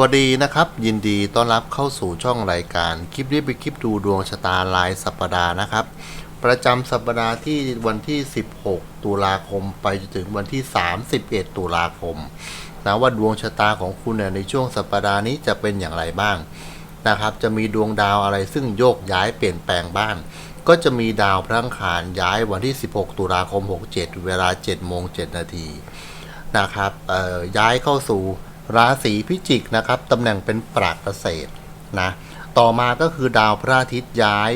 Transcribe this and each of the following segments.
วัสดีนะครับ ยินดีต้อนรับเข้าสู่ช่องรายการ คลิปนี้เป็นคลิปดูดวงชะตารายสัปดาห์นะครับ ประจำสัปดาห์ที่วันที่ 16 ตุลาคมไปจนถึงวันที่ 31 ตุลาคมนะว่าดวงชะตาของคุณในช่วงสัปดาห์นี้จะเป็นอย่างไรบ้างนะครับ จะมีดวงดาวอะไรซึ่งโยกย้ายเปลี่ยนแปลงบ้าง ก็จะมีดาวพระอังคารย้ายวันที่ 16 ตุลาคม 67 เวลา7โมง7นาทีนะครับย้ายเข้าสู่ ราศีพิจิกนะครับตำแหน่งเป็นปราเกษตรนะต่อมาก็คือดาวพระอาทิตย์ย้าย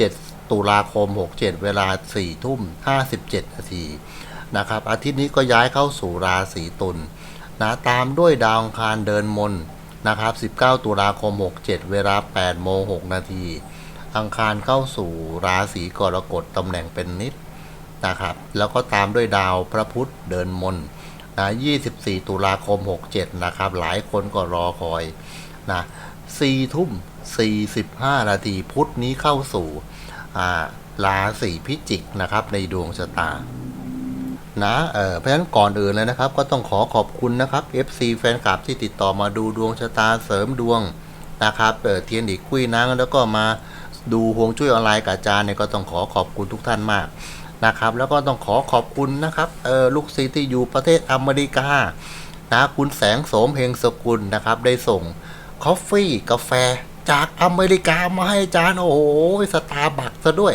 17 ตุลาคม 67 เวลา 4 ทุ่ม 57 นาทีนะครับอาทิตย์นี้ก็ย้ายเข้าสู่ราศีตุลนะตามด้วยดาวอังคารเดินมนนะครับ 19 ตุลาคม 67 เวลา 8 โมง 6 นาทีอังคารเข้าสู่ราศีกรกฎตำแหน่งเป็นนิดนะครับ แล้วก็ตามด้วยดาวพระพุธเดินมน นะ24 ตุลาคม 67 นะครับ หลายคนก็รอคอยนะ4ทุ่ม 45 นาทีพุธนี้เข้าสู่ราศีพิจิกนะครับในดวงชะตานะเออเพราะฉะนั้นก่อนอื่นเลยนะครับ ก็ต้องขอขอบคุณนะครับ FC แฟนคลับที่ติดต่อมาดูดวงชะตาเสริมดวงนะครับเออเทียนอีกคุยนังแล้วก็มาดูฮวงจุ้ยออนไลน์กับอาจารย์เนี่ยก็ต้องขอขอบคุณทุกท่านมาก นะครับ แล้วก็ต้องขอขอบคุณนะครับเออลูกศิษย์ที่อยู่ประเทศอเมริกานะคุณแสงโสมเฮงสกุลนะครับ ได้ส่งคอฟฟี่กาแฟจากอเมริกามาให้จารย์โอ้โหสตาร์บัคซะด้วย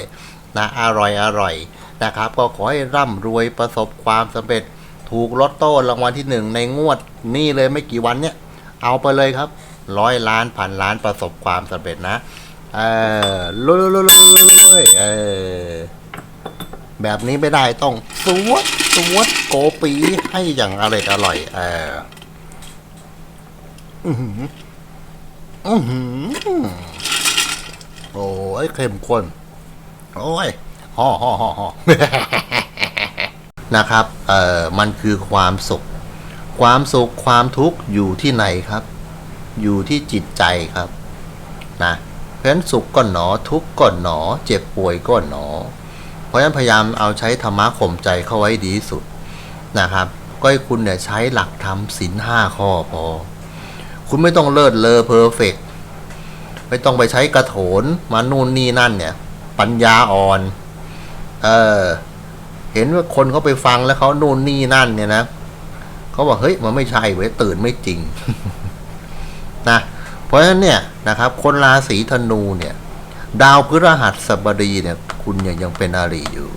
นะอร่อยอร่อยนะครับ ก็ขอให้ร่ำรวยประสบความสำเร็จถูกลอตโต้รางวัลที่หนึ่งในงวดนี่เลยไม่กี่วันเนี่ย เอาไปเลยครับร้อยล้านพันล้านประสบความสำเร็จนะ เออลุยลุยลุยลุยลุยเออ แบบนี้ไม่ได้ต้องสวดสวดโกปีให้อย่างอร่อยอร่อยเอออือหืออือหือโอ้ยเข้มข้นโอ้ยห่อห่อห่อห่อนะครับ เอ่อ มันคือความสุข ความสุข ความทุกข์อยู่ที่ไหนครับ อยู่ที่จิตใจครับ นะ เพราะฉะนั้นสุขก็หนอ ทุกข์ก็หนอ เจ็บป่วยก็หนอ เพราะฉะนั้นพยายามเอาใช้ธรรมะข่มใจเข้าไว้ดีที่สุดนะครับ ก็ให้คุณเนี่ยใช้หลักธรรมศีลห้าข้อพอ คุณไม่ต้องเลิศเลอเพอร์เฟกไม่ต้องไปใช้กระโถนมานู่นนี่นั่นเนี่ย ปัญญาอ่อน เออ เห็นว่าคนเขาไปฟังแล้วเขาโน่นนี่นั่นเนี่ยนะเขาบอกเฮ้ยมันไม่ใช่เว้ยตื่นไม่จริงนะเพราะฉะนั้นเนี่ยนะครับ คนราศีธนูเนี่ย ดาวพฤหัสบดีเนี่ย คุณยังยังเป็นอารีอยู่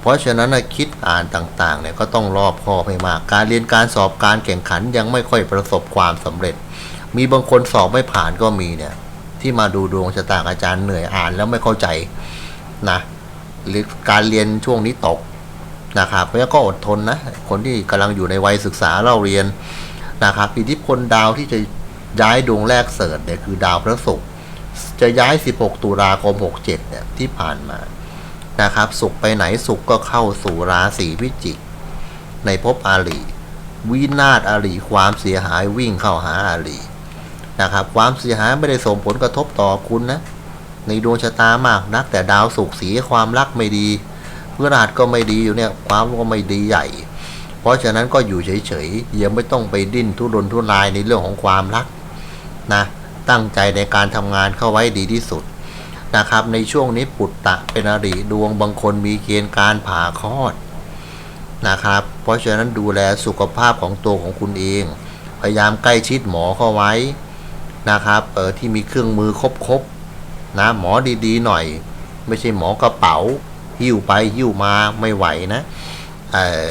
เพราะฉะนั้นคิดอ่านต่างๆเนี่ยก็ต้องรอบคอบให้มาก การเรียนการสอบการแข่งขันยังไม่ค่อยประสบความสำเร็จ มีบางคนสอบไม่ผ่านก็มีเนี่ยที่มาดูดวงชะตาอาจารย์เหนื่อยอ่านแล้วไม่เข้าใจนะหรือการเรียนช่วงนี้ตกนะครับเพราะงั้นก็อดทนนะ คนที่กำลังอยู่ในวัยศึกษาเราเรียนนะครับอิทธิพลดาวที่จะย้ายดวงแรกเสริฐเนี่ยคือดาวพระศุกร์ จะย้าย 16 ตุลาคม 67 เนี่ยที่ผ่านมานะครับศุกร์ไปไหนศุกร์ก็เข้าสู่ราศีพิจิก ในภพอาลีวินาศอาลีความเสียหายวิ่งเข้าหาอาลีนะครับความเสียหายไม่ได้ส่งผลกระทบต่อคุณนะ ในดวงชะตามากนักแต่ดาวสุกสีความรักไม่ดีพฤหัสก็ไม่ดีอยู่เนี่ยความก็ไม่ดีใหญ่ เพราะฉะนั้นก็อยู่เฉยๆยังไม่ต้องไปดิ้นทุรนทุรายในเรื่องของความรักนะ ตั้งใจในการทำงานเข้าไว้ดีที่สุดนะครับในช่วงนี้ปุตตะเป็นอริดวงบางคนมีเกณฑ์การผ่าคลอดนะครับ เพราะฉะนั้นดูแลสุขภาพของตัวของคุณเอง พยายามใกล้ชิดหมอเข้าไว้นะครับเออที่มีเครื่องมือครบๆนะหมอดีๆหน่อย ไม่ใช่หมอกระเป๋า หิ้วไปหิ้วมาไม่ไหวนะเออ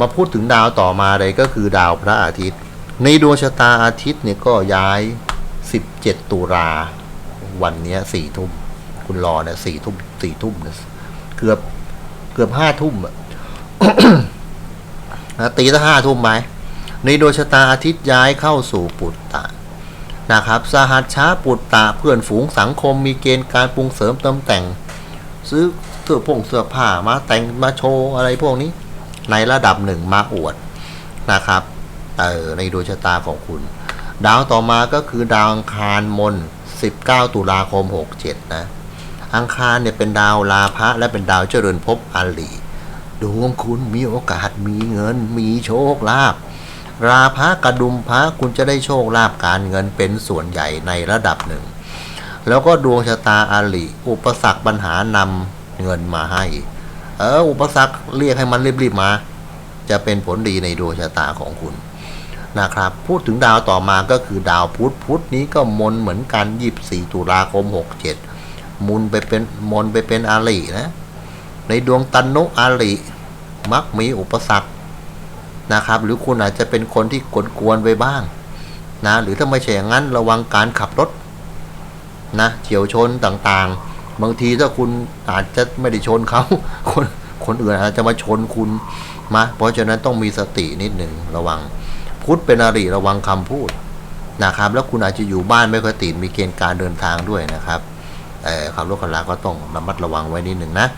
มาพูดถึงดาวต่อมาเลยก็คือดาวพระอาทิตย์ ในดวงชะตาอาทิตย์เนี่ยก็ย้าย 17 ตุลาวันนี้สี่ทุ่ม คุณรอเนี่ยสี่ทุ่มสี่ทุ่มเนี่ยเกือบเกือบห้าทุ่มอะนะตีตั้งห้าทุ่มไหมในดวงชะตาอาทิตย์ย้ายเข้าสู่ปุตตะนะครับสหัสช้าปุตตะเพื่อนฝูงสังคมมีเกณฑ์การปรุงเสริมเติมแต่ง ซื้อเสื้อผงเสื้อผ้ามาแต่งมาโชว์อะไรพวกนี้ ในระดับหนึ่งมาอวดนะครับเออในดวงชะตาของคุณ ดาวต่อมาก็คือดาวอังคารมน 19 ตุลาคม 67 นะ อังคารเนี่ยเป็นดาวลาภะและเป็นดาวเจริญภพอาลีดวงคุณมีโอกาสมีเงิน มีโชคลาภราพะกระดุมพระคุณจะได้โชคลาภการเงินเป็นส่วนใหญ่ในระดับหนึ่ง แล้วก็ดวงชะตาอาลิอุปสรรคปัญหานำเงินมาให้ เอออุปสรรคเรียกให้มันรีบๆมา จะเป็นผลดีในดวงชะตาของคุณ นะครับพูดถึงดาวต่อมาก็คือดาวพุธพุธนี้ก็มนเหมือนกัน24ตุลาคม 67 มุนไปเป็นมนไปเป็นอาลินะในดวงตันนุอาลิมักมีอุปสรรคนะครับ หรือคุณอาจจะเป็นคนที่กวนไปบ้างนะหรือถ้าไม่ใช่อย่างนั้นระวังการขับรถนะเฉียวชนต่างๆ บางทีถ้าคุณอาจจะไม่ได้ชนเขาคนคนอื่นอาจจะมาชนคุณมาเพราะฉะนั้นต้องมีสตินิดหนึ่งระวัง พุทธเป็นอริระวังคำพูดนะครับ แล้วคุณอาจจะอยู่บ้านไม่ค่อยติดมีเกณฑ์การเดินทางด้วยนะครับเอ่อขับรถขับลาก็ต้องระมัดระวังไว้นิดหนึ่งนะ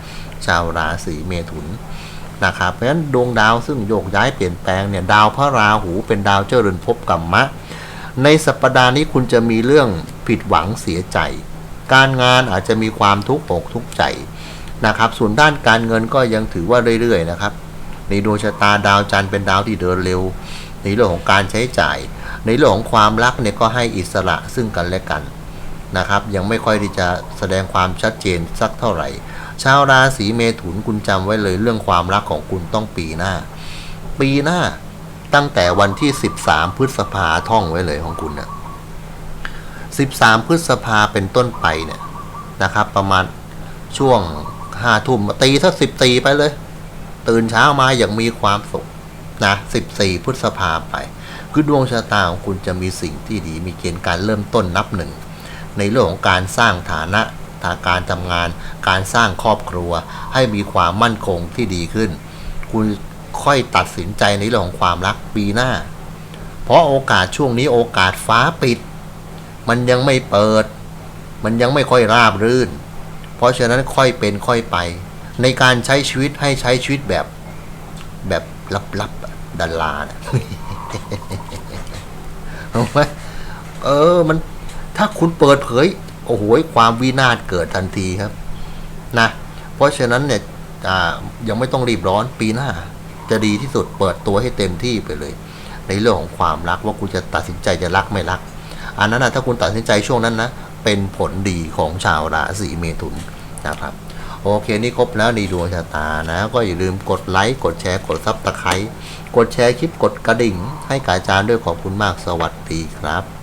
ชาวราศีเมถุนนะครับเพราะฉะนั้นดวงดาวซึ่งโยกย้ายเปลี่ยนแปลงเนี่ยดาวพระราหูเป็นดาวเจริญภพกรรมะ ในสัปดาห์นี้คุณจะมีเรื่องผิดหวังเสียใจ การงานอาจจะมีความทุกข์อกทุกข์ใจนะครับ ส่วนด้านการเงินก็ยังถือว่าเรื่อยๆนะครับในดวงชะตาดาวจันทร์เป็นดาวที่เดินเร็ว ในเรื่องของการใช้จ่าย ในเรื่องของความรักเนี่ยก็ให้อิสระซึ่งกันและกันนะครับ ยังไม่ค่อยที่จะแสดงความชัดเจนสักเท่าไหร่ ชาวราศีเมถุนคุณจำไว้เลยเรื่องความรักของคุณต้องปีหน้า ปีหน้าตั้งแต่วันที่ 13 พฤษภาท่องไว้เลยของคุณนะ13 พฤษภาเป็นต้นไปเนี่ยนะครับ ประมาณช่วงห้าทุ่มตีถ้าสิบตีไปเลย ตื่นเช้ามาอย่างมีความสุข นะ14 พฤษภาไป คือดวงชะตาของคุณจะมีสิ่งที่ดี มีเกณฑ์การเริ่มต้นนับหนึ่ง ในเรื่องของการสร้างฐานะทางการทำงาน การสร้างครอบครัว ให้มีความมั่นคงที่ดีขึ้น คุณค่อยตัดสินใจในเรื่องของความรักปีหน้า เพราะโอกาสช่วงนี้โอกาสฟ้าปิด มันยังไม่เปิด มันยังไม่ค่อยราบรื่น เพราะฉะนั้นค่อยเป็นค่อยไป ในการใช้ชีวิตให้ใช้ชีวิตแบบแบบลับๆ ดารานะเอาไหมเออ มัน ถ้าคุณเปิดเผย โอ้โหความวินาศเกิดทันทีครับ นะ เพราะฉะนั้นเนี่ยอ่ายังไม่ต้องรีบร้อนปีหน้า จะดีที่สุดเปิดตัวให้เต็มที่ไปเลย ในเรื่องของความรักว่าคุณจะตัดสินใจจะรักไม่รัก อันนั้นนะถ้าคุณตัดสินใจช่วงนั้นนะเป็นผลดีของชาวราศีเมถุนนะครับ โอเคนี่ครบแล้วในดวงชะตานะ ก็อย่าลืมกดไลค์กดแชร์กดซับตะไคร้กดแชร์คลิปกดกระดิ่ง ให้กาจารย์ด้วยขอบคุณมากสวัสดีครับ